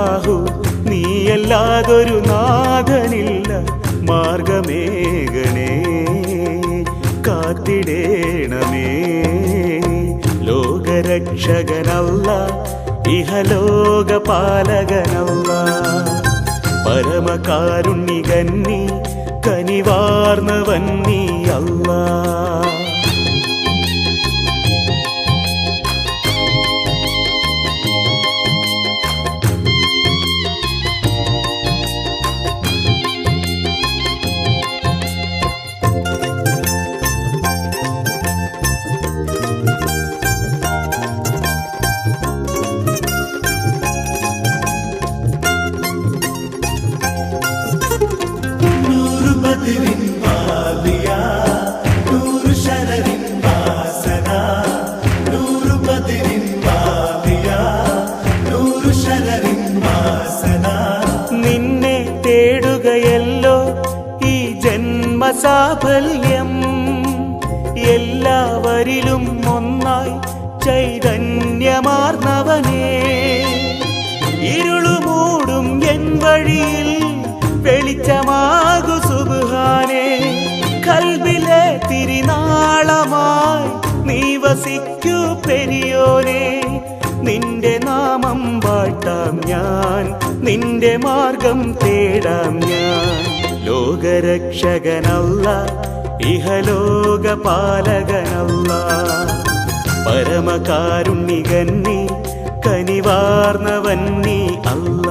ആഹു നീയല്ലാതൊരു നാഥനില്ല. മാർഗമേകണേ കാത്തിടേണമേ. ലോകരക്ഷകനല്ല ഇഹലോക പാലകനല്ല പരമകാരുണ്ണികന്നി നിന്നെ തേടുകയല്ലോ ഈ എല്ലാവരിലും ഒന്നായി ചൈതന്യമാർന്നവനേ. ഇരുളുമൂടും എൻ വഴിയിൽ വെളിച്ചമാകു തിരിനാളമായി നീ വസിക്കൂ പെരിയോനെ. നിന്റെ നാമം വാഴ്ത്താം ഞാൻ. നിന്റെ മാർഗം തേടാം ഞാൻ. ലോകരക്ഷകനല്ല ഇഹലോക പാലകനല്ല പരമകാരുണ്ണികന്നി കനിവാർന്നവന്നീ അല്ല.